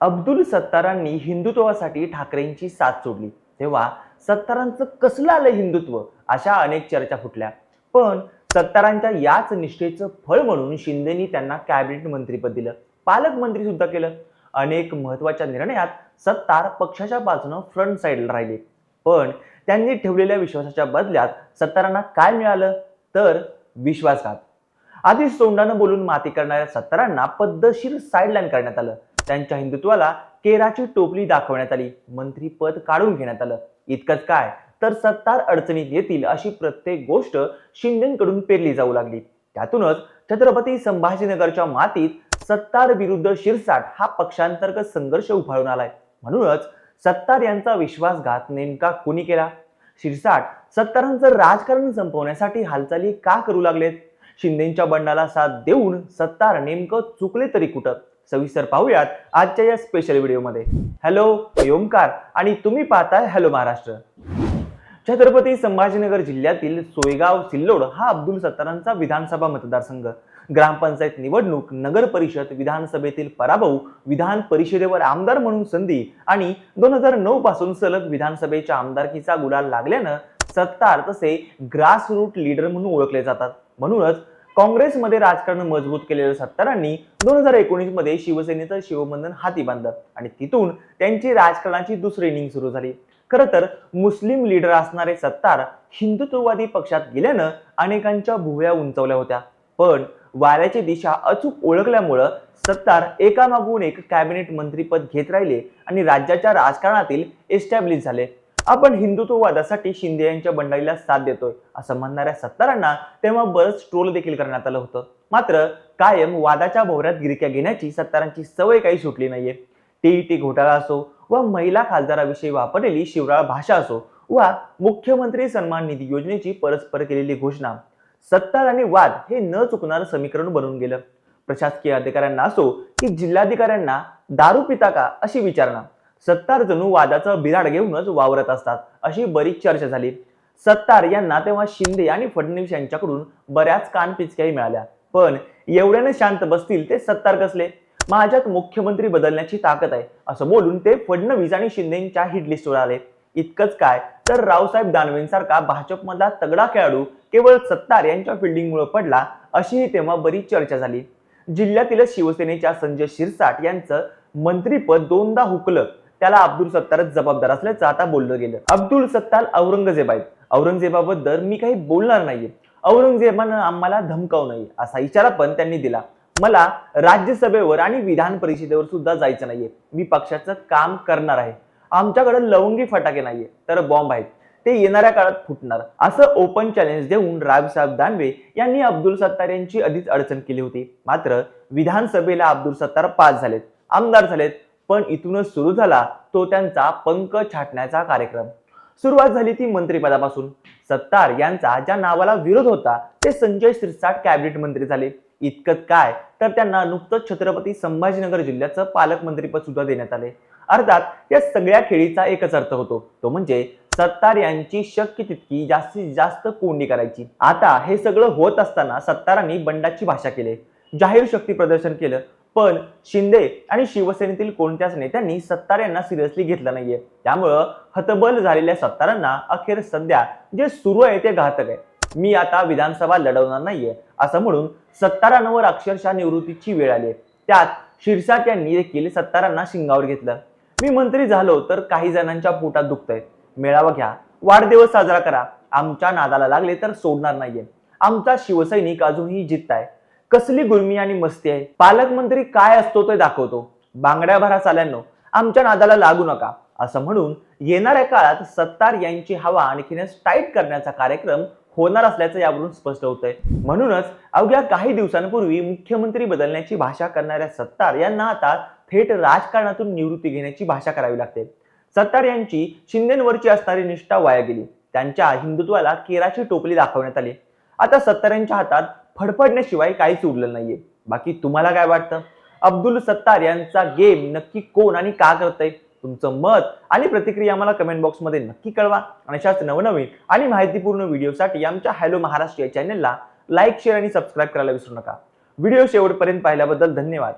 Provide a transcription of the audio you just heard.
अब्दुल सत्तारांनी हिंदुत्वासाठी ठाकरेंची साथ सोडली. तेव्हा सत्तारांचं कसलं आलं हिंदुत्व? अशा अनेक चर्चा फुटल्या. पण सत्तारांच्या याच निष्ठेचं फळ म्हणून शिंदेनी त्यांना कॅबिनेट मंत्रीपद दिलं. पालकमंत्री सुद्धा केलं. अनेक महत्त्वाच्या निर्णयात सत्तार पक्षाच्या बाजूनं फ्रंट साईडला राहिले. पण त्यांनी ठेवलेल्या विश्वासाच्या बदल्यात सत्तारांना काय मिळालं? तर विश्वासघात. आधीच तोंडानं बोलून माती करणाऱ्या सत्तारांना पद्धतशीर साईडलाईन करण्यात आलं. त्यांच्या हिंदुत्वाला केराची टोपली दाखवण्यात आली. मंत्रीपद काढून घेण्यात आलं. इतकंच काय? तर सत्तार अडचणीत येतील अशी प्रत्येक गोष्ट शिंदेकडून पेरली जाऊ लागली. त्यातूनच छत्रपती संभाजीनगरच्या मातीत सत्तार विरुद्ध शिरसाट हा पक्षांतर्गत संघर्ष उभारून आलाय. म्हणूनच सत्तार यांचा विश्वासघात नेमका कुणी केला? शिरसाट सत्तारांचं राजकारण संपवण्यासाठी हालचाली का करू लागलेत? शिंदेच्या बंडाला साथ देऊन सत्तार नेमकं चुकले तरी कुठं? सविस्तर पाहूयात आजच्या या स्पेशल व्हिडिओमध्ये हॅलो मी ओमकार आणि तुम्ही पाहताय हॅलो महाराष्ट्र. छत्रपती संभाजीनगर जिल्ह्यातील सोयगाव सिल्लोड हा अब्दुल सत्तारांचा विधानसभा मतदारसंघ. ग्रामपंचायत निवडणूक नगर परिषद विधानसभेतील पराभव विधान परिषदेवर आमदार म्हणून संधी आणि दोन हजार नऊ पासून सलग विधानसभेच्या आमदारकीचा गुलाल लागल्यानं सत्तार तसे ग्रास रूट लीडर म्हणून ओळखले जातात. म्हणूनच काँग्रेसमध्ये राजकारण मजबूत केलेल्या सत्तारांनी दोन हजार एकोणीसमध्ये शिवसेनेचं शिवबंधन हाती बांधलं आणि तिथून त्यांची राजकारणाची दुसरी इनिंग सुरू झाली. खरं तर मुस्लिम लीडर असणारे सत्तार हिंदुत्ववादी पक्षात गेल्यानं अनेकांच्या भुवया उंचवल्या होत्या. पण वाऱ्याची दिशा अचूक ओळखल्यामुळं सत्तार एकामागून एक कॅबिनेट मंत्रीपद घेत राहिले आणि राज्याच्या राजकारणातील एस्टॅब्लिश झाले. आपण हिंदुत्ववादासाठी शिंदे यांच्या बंडाईला साथ देतोय असं म्हणणाऱ्या सत्तारांना तेव्हा बरंच ट्रोल देखील करण्यात आलं होतं. मात्र कायम वादाच्या भोवऱ्यात गिरक्या घेण्याची सत्तारांची सवय काही सुटली नाहीये. टीईटी घोटाळा असो व महिला खासदाराविषयी वापरलेली शिवराळ भाषा असो वा मुख्यमंत्री सन्मान निधी योजनेची परस्पर केलेली घोषणा सत्तार आणि वाद हे न चुकणारं समीकरण बनून गेलं. प्रशासकीय अधिकाऱ्यांना असो की जिल्हाधिकाऱ्यांना दारू पिता का अशी विचारणा. सत्तार जणू वादाचं बिराड घेऊनच वावरत असतात. अशी बरीच चर्चा झाली. सत्तार यांना तेव्हा शिंदे आणि फडणवीस यांच्याकडून बऱ्याच कानपिचक्याही मिळाल्या. पण एवढ्याने शांत बसतील ते सत्तार कसले? माझ्यात मुख्यमंत्री बदलण्याची ताकद आहे असं बोलून ते फडणवीस आणि शिंदेच्या हिटलिस्टवर आले. इतकंच काय तर रावसाहेब दानवेंसारखा भाजपमधला तगडा खेळाडू केवळ सत्तार यांच्या फिल्डिंगमुळे पडला अशीही तेव्हा बरीच चर्चा झाली. जिल्ह्यातील शिवसेनेच्या संजय शिरसाट यांचं मंत्रीपद दोनदा हुकलं. त्याला अब्दुल सत्तारच जबाबदार असल्याचं आता बोललं गेलं. अब्दुल सत्तार औरंगजेब आहेत औरंगजेबाबद्दल मी काही बोलणार नाहीये. औरंगजेबानं आम्हाला धमकावू नाही असा इशारा पण त्यांनी दिला. मला राज्यसभेवर आणि विधान परिषदेवर सुद्धा जायचं नाहीये. मी पक्षाचं काम करणार आहे. आमच्याकडे लवंगी फटाके नाहीये तर बॉम्ब आहेत. ते येणाऱ्या काळात फुटणार. असं ओपन चॅलेंज देऊन रावसाहेब दानवे यांनी अब्दुल सत्तार यांची आधीच अडचण केली होती. मात्र विधानसभेला अब्दुल सत्तार पास झालेत. आमदार झालेत. पण इथूनच सुरू झाला तो त्यांचा पंख छाटण्याचा कार्यक्रम. सुरुवात झाली ती मंत्रिपदापासून. सत्तार यांचा ज्या नावाला विरोध होता ते संजय शिरसाट कॅबिनेट मंत्री झाले. इतकंच काय? तर त्यांना नुकतंच छत्रपती संभाजीनगर जिल्ह्याचं पालकमंत्रीपद सुद्धा देण्यात आले. अर्थात या सगळ्या खेळीचा एकच अर्थ होतो. तो म्हणजे सत्तार यांची शक्य तितकी जास्तीत जास्त कोंडी करायची. आता हे सगळं होत असताना सत्तारांनी बंडाची भाषा केली. जाहीर शक्ती प्रदर्शन केलं. पण शिंदे आणि शिवसेनेतील कोणत्याच नेत्यांनी सत्तार यांना सिरियसली घेतलं नाहीये. त्यामुळं हतबल झालेल्या सत्तारांना अखेर सध्या जे सुरू आहे ते घातक आहे. मी आता विधानसभा लढवणार नाहीये असं म्हणून सत्तारांवर अक्षरशः निवृत्तीची वेळ आली त्यात शिरसाट यांनी देखील सत्तारांना शिंगावर घेतलं. मी मंत्री झालो तर काही जणांच्या पोटात दुखतंय. मेळावा घ्या वाढदिवस साजरा करा. आमच्या नादाला लागले तर सोडणार नाहीये. आमचा शिवसैनिक अजूनही जिद्द आहे. कसली गुर्मी आणि मस्ती आहे? पालकमंत्री काय असतो ते दाखवतो. बांगड्या भरा चाल्यांनो आमच्या नादाला लागू नका. असं म्हणून येणाऱ्या काळात सत्तार यांची हवा आणखीनच टाईट करण्याचा कार्यक्रम होणार असल्याचं यावरून स्पष्ट होतंय. म्हणूनच अवघ्या काही दिवसांपूर्वी मुख्यमंत्री बदलण्याची भाषा करणाऱ्या सत्तार यांना आता थेट राजकारणातून निवृत्ती घेण्याची भाषा करावी लागते. सत्तार यांची शिंदेवरची असणारी निष्ठा वाया गेली. त्यांच्या हिंदुत्वाला केराची टोपली दाखवण्यात आली. आता सत्तार यांच्या हातात फडफडण्याशिवाय काहीच उरलं नाहीये. बाकी तुम्हाला काय वाटतं? अब्दुल सत्तार यांचा गेम नक्की कोण आणि का करतंय? तुमचं मत आणि प्रतिक्रिया आम्हाला कमेंट बॉक्समध्ये नक्की कळवा. आणि अशाच नवनवीन आणि माहितीपूर्ण व्हिडिओसाठी आमच्या हॅलो महाराष्ट्र या चॅनलला लाईक शेअर आणि सबस्क्राईब करायला विसरू नका. व्हिडिओ शेवटपर्यंत पाहिल्याबद्दल धन्यवाद.